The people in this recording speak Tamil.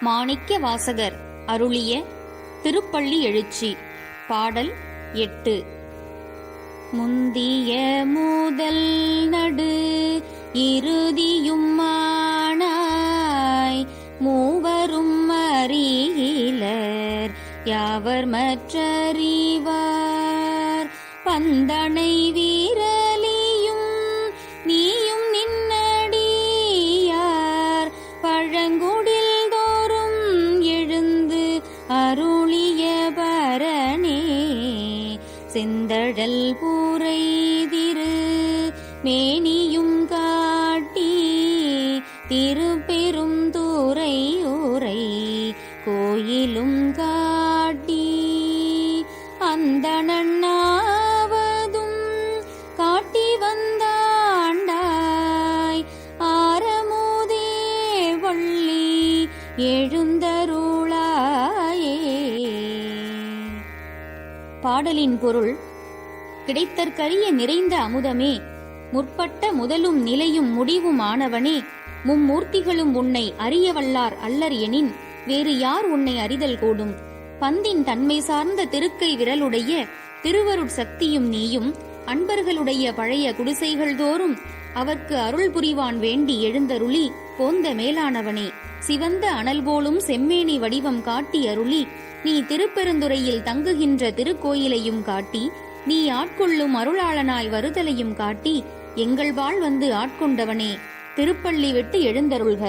மாணிக்க வாசகர் அருளிய திருப்பள்ளி எழுச்சி பாடல் எட்டு. முந்திய முதல் நடு இறுதியும்மானாய் மூவரும் அறியிலர் யாவர் மற்றறிவார்? பந்தனை செந்தழல் பூரைதிரு மேனியும் காட்டி திருப்பெரும் தூரை ஊரை கோயிலும் காட்டி அந்த நன்னாவதும் காட்டி வந்தாண்டாய் ஆரமுதே வள்ளி எழு பாடலின் பொருள் கிடைத்தற்கரிய நிறைந்த அமுதமே முற்பட்ட முதலும் நிலையும் முடிவும் ஆனவனே மும்மூர்த்திகளும் உன்னை அறியவல்லார் அல்லர் எனின் வேறு யார் உன்னை அறிதல் கூடும்? பந்தின் தன்மை சார்ந்த திருக்கை விரலுடைய திருவருட் சக்தியும் நீயும் அன்பர்களுடைய பழைய குடிசைகள் தோறும் அவர்க்கு அருள் புரிவான் வேண்டி எழுந்தருளி போந்த மேலானவனே சிவந்த அனல் போலும் செம்மேனி வடிவம் காட்டி அருளி நீ திருப்பெருந்துறையில் தங்குகின்ற திருக்கோயிலையும் காட்டி நீ ஆட்கொள்ளும் அருளாளனாய் வருதலையும் காட்டி எங்கள் வாழ் வந்து ஆட்கொண்டவனே திருப்பள்ளி விட்டு எழுந்தருள்க.